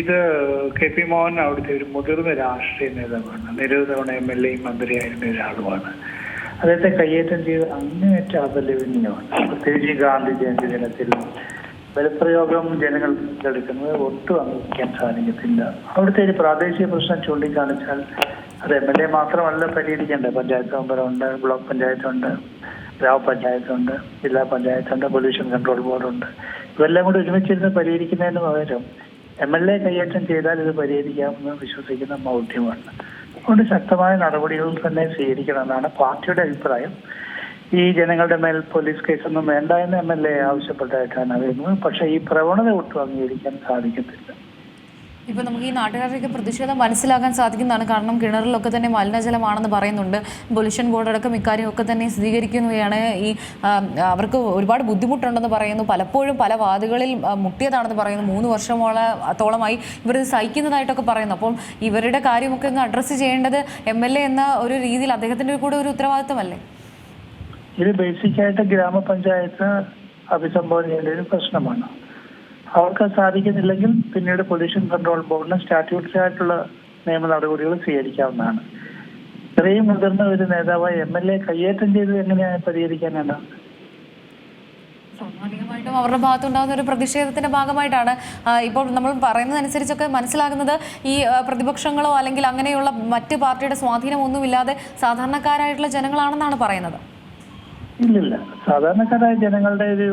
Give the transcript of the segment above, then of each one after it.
ഇത് K P Mohan അവിടുത്തെ ഒരു മുതിർന്ന രാഷ്ട്രീയ നേതാവാണ്. നിരവധി തവണ എം എൽ എയും മന്ത്രിയായിരുന്ന ഒരാളുമാണ്. അദ്ദേഹത്തെ കയ്യേറ്റം ചെയ്ത് അങ്ങേയറ്റ അപലപനീയമാണ്. പ്രത്യേകിച്ച് ഗാന്ധി ജയന്തി ദിനത്തിൽ ബലപ്രയോഗം ജനങ്ങൾ എടുക്കുന്നത് ഒട്ടും അംഗീകരിക്കാൻ സാധിക്കത്തില്ല. അവിടുത്തെ ഒരു പ്രാദേശിക പ്രശ്നം ചൂണ്ടിക്കാണിച്ചാൽ അത് എം എൽ എ മാത്രമല്ല പരിഹരിക്കേണ്ടത്. പഞ്ചായത്ത് മെമ്പറുണ്ട് ബ്ലോക്ക് പഞ്ചായത്തുണ്ട് ഗ്രാമപഞ്ചായത്തുണ്ട് ജില്ലാ പഞ്ചായത്തുണ്ട് പൊല്യൂഷൻ കൺട്രോൾ ബോർഡുണ്ട്. ഇതെല്ലാം കൂടി ഒരുമിച്ചിരുന്ന് പരിഹരിക്കുന്നതിന് പകരം എം എൽ എ കൈയേറ്റം ചെയ്താൽ ഇത് പരിഹരിക്കാമെന്ന് വിശ്വസിക്കുന്ന ബൗദ്ധ്യമാണ് അതുകൊണ്ട് ശക്തമായ നടപടികൾ തന്നെ സ്വീകരിക്കണമെന്നാണ് പാർട്ടിയുടെ അഭിപ്രായം. ഈ ജനങ്ങളുടെ മേൽ പോലീസ് കേസൊന്നും വേണ്ട എന്ന് എം എൽ എ ആവശ്യപ്പെട്ടതായിട്ടാണ് അറിയുന്നത് പക്ഷേ ഈ പ്രവണത ഒട്ടും അംഗീകരിക്കാൻ സാധിക്കത്തില്ല. ഇപ്പൊ നമുക്ക് ഈ നാട്ടുകാരുടെയൊക്കെ പ്രതിഷേധം മനസ്സിലാക്കാൻ സാധിക്കുന്നതാണ്. കാരണം കിണറിലൊക്കെ തന്നെ മലിനജലമാണെന്ന് പറയുന്നുണ്ട്. പൊല്യൂഷൻ ബോർഡടക്കം ഇക്കാര്യമൊക്കെ തന്നെ സ്ഥിരീകരിക്കുന്നവയാണ് ഈ അവർക്ക് ഒരുപാട് ബുദ്ധിമുട്ടുണ്ടെന്ന് പറയുന്നു. പലപ്പോഴും പല വാർഡുകളിൽ ആ, മുട്ടിയതാണെന്ന് പറയുന്നു. മൂന്ന് വർഷമോളത്തോളമായി ഇവർ സഹിക്കുന്നതായിട്ടൊക്കെ പറയുന്നു. അപ്പം ഇവരുടെ കാര്യമൊക്കെ ഒന്ന് അഡ്രസ്സ് ചെയ്യേണ്ടത് എം എൽ എ എന്ന ഒരു രീതിയിൽ അദ്ദേഹത്തിന്റെ കൂടെ ഒരു ഉത്തരവാദിത്തമല്ലേ? ഇത് ബേസിക്കായിട്ട് ഗ്രാമപഞ്ചായത്ത് അഭിസംബോധന ചെയ്യേണ്ട ഒരു പ്രശ്നമാണ്. അവർക്ക് സാധിക്കുന്നില്ലെങ്കിൽ പിന്നീട് പൊല്യൂഷൻ കൺട്രോൾ ബോർഡിന് സ്റ്റാറ്റ്യൂട്ട്സ് ആയിട്ടുള്ള നിയമ നടപടികൾ സ്വീകരിക്കാവുന്നതാണ്. ഇത്രയും മുതിർന്ന ഒരു നേതാവായി എം എൽ എ കയ്യേറ്റം ചെയ്ത് എങ്ങനെയാണ് പരിഹരിക്കാനാണ് സ്വാഭാവികമായിട്ടും അവരുടെ ഭാഗത്തുണ്ടാകുന്ന ഒരു പ്രതിഷേധത്തിന്റെ ഭാഗമായിട്ടാണ് ഇപ്പോൾ നമ്മൾ പറയുന്നതനുസരിച്ചൊക്കെ മനസ്സിലാകുന്നത് ഈ പ്രതിപക്ഷങ്ങളോ അല്ലെങ്കിൽ അങ്ങനെയുള്ള മറ്റ് പാർട്ടിയുടെ സ്വാധീനമൊന്നുമില്ലാതെ സാധാരണക്കാരായിട്ടുള്ള ജനങ്ങളാണെന്നാണ് പറയുന്നത്. ഇല്ലില്ല. സാധാരണക്കാരായ ജനങ്ങളുടെ ഒരു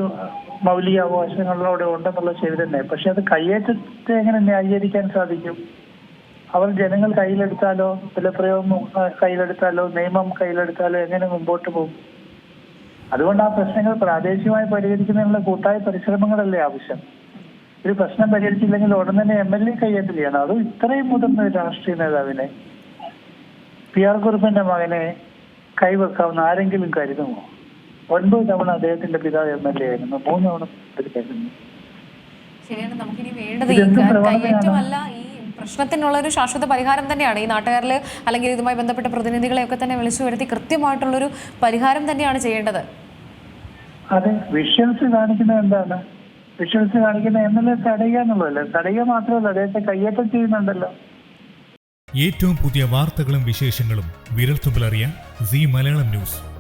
മൗലിക അവകാശങ്ങളിലൂടെ ഉണ്ടെന്നുള്ള ശരി തന്നെ. പക്ഷെ അത് കയ്യേറ്റത്തെ എങ്ങനെ ന്യായീകരിക്കാൻ സാധിക്കും? അവർ ജനങ്ങൾ കയ്യിലെടുത്താലോ ബലപ്രയോഗം കയ്യിലെടുത്താലോ നിയമം കയ്യിലെടുത്താലോ എങ്ങനെ മുമ്പോട്ട് പോകും? അതുകൊണ്ട് ആ പ്രശ്നങ്ങൾ പ്രാദേശികമായി പരിഹരിക്കുന്നതിനുള്ള കൂട്ടായ പരിശ്രമങ്ങളല്ലേ ആവശ്യം? ഒരു പ്രശ്നം പരിഹരിച്ചില്ലെങ്കിൽ ഉടൻ തന്നെ എം എൽ എ കയ്യേറ്റം ചെയ്യണം അതും ഇത്രയും മുതിർന്ന ഒരു രാഷ്ട്രീയ നേതാവിനെ പി ആർ കുറുപ്പിന്റെ മകനെ കൈവെക്കാവുന്ന ആരെങ്കിലും കരുതുമോ? ഒൻപത് തവണ അദ്ദേഹത്തിന്റെ പിതാവ് എം എൽ എ ആയിരുന്നു. മൂന്ന് തവണ ശരിയാണ് നമുക്കിനി വേണ്ടത് ഈ പ്രശ്നത്തിനുള്ള ഒരു ശാശ്വത പരിഹാരം തന്നെയാണ്. ഈ നാട്ടുകാരിൽ അല്ലെങ്കിൽ ഇതുമായി ബന്ധപ്പെട്ട പ്രതിനിധികളെയൊക്കെ തന്നെ വിളിച്ചു വരുത്തി കൃത്യമായിട്ടുള്ളൊരു പരിഹാരം തന്നെയാണ് ചെയ്യേണ്ടത്. അതെ വിഷ്വൽസ് കാണിക്കുന്നത് എന്താണ്? വിഷ്വൽസ് കാണിക്കുന്ന എം എൽ എ തടയുക എന്നുള്ളതല്ലേ? തടയുക മാത്രമല്ല അദ്ദേഹത്തെ കയ്യേറ്റം ചെയ്യുന്നുണ്ടല്ലോ. ഏറ്റവും പുതിയ വാർത്തകളും വിശേഷങ്ങളും വിരൽത്തുമ്പിലറിയാൻ സി മലയാളം ന്യൂസ്.